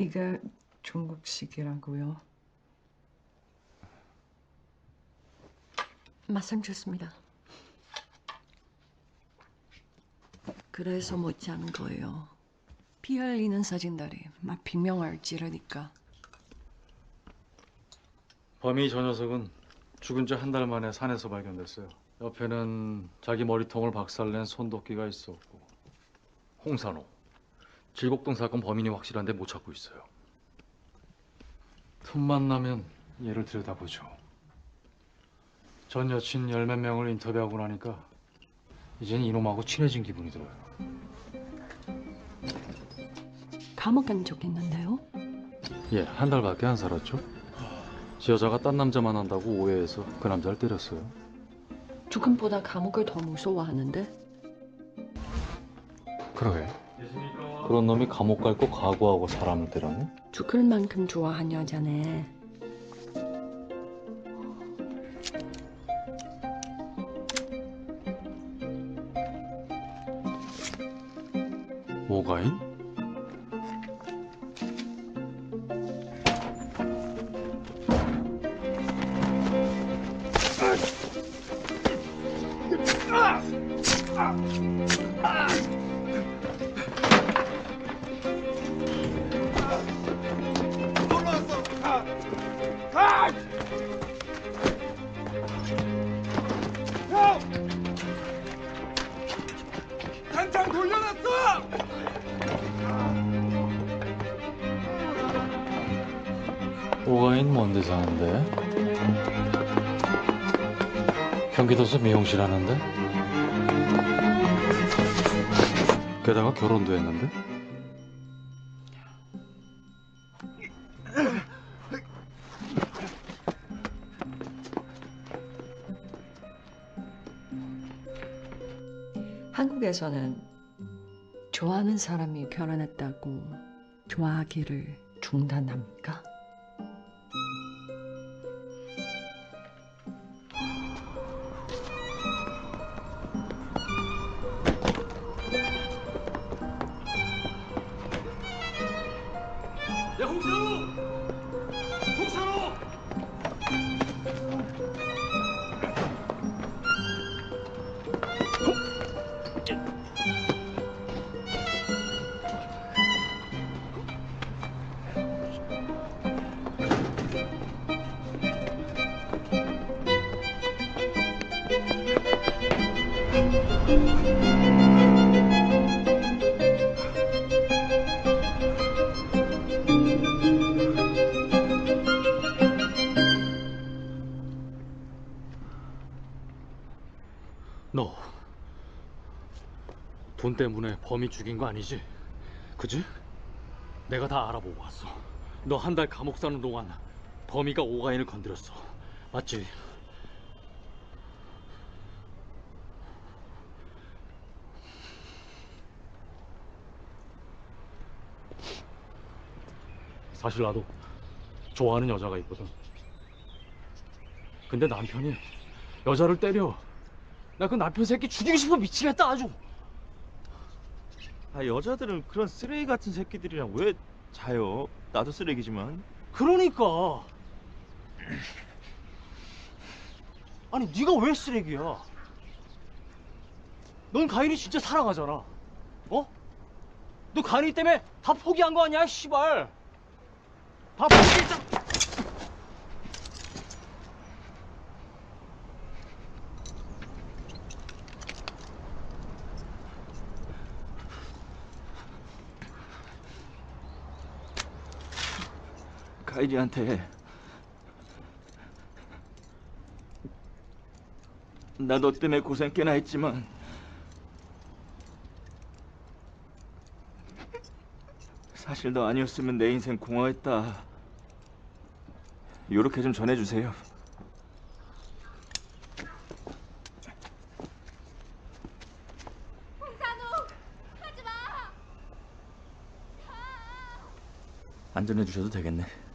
이게 중국식이라고요. 맛은 좋습니다. 그래서 못자는 거예요. 피 흘리는 사진들이 막 비명을지르니까 범인 저 녀석은 죽은 지 한 달 만에 산에서 발견됐어요. 옆에는 자기 머리통을 박살낸 손도끼가 있었고 홍산호 질곡동 사건 범인이 확실한데 못 찾고 있어요. 틈만 나면 얘를 들여다보죠. 전 여친 열 몇 명을 인터뷰하고 나니까 이젠 이놈하고 친해진 기분이 들어요. 감옥 간적 있는데요. 예, 한 달밖에 안 살았죠. 지 여자가 딴 남자 만난다고 오해해서 그 남자를 때렸어요. 죽음보다 감옥을 더 무서워하는데 그러게. 그런 놈이 감옥 갈 거 각오하고 사람을 때렸네? 죽을 만큼 좋아한 여자네. 오가인? 당장 돌려놨어! 오가인 뭔데 사는데? 경기도서 미용실 하는데? 게다가 결혼도 했는데? 한국에서는 좋아하는 사람이 결혼했다고 좋아하기를 중단합니까? 너. 돈 때문에 범인 죽인 거 아니지? 그지? 내가 다 알아보고 왔어. 너 한 달 감옥 사는 동안 범이가 오가인을 건드렸어. 맞지? 사실 나도 좋아하는 여자가 있거든. 근데 남편이 여자를 때려. 나 그 남편 새끼 죽이고 싶어 미치겠다 아주. 아 여자들은 그런 쓰레기 같은 새끼들이랑 왜 자요? 나도 쓰레기지만. 그러니까 아니 네가 왜 쓰레기야? 넌 가인이 진짜 사랑하잖아. 어? 너 가인이 때문에 다 포기한 거 아니야, 씨발? 다 포기했잖아. 가인이한테 나 너 때문에 고생 꽤나 했지만 사실 너 아니었으면 내 인생 공허했다. 요렇게 좀 전해주세요. 안 전해 주셔도 되겠네.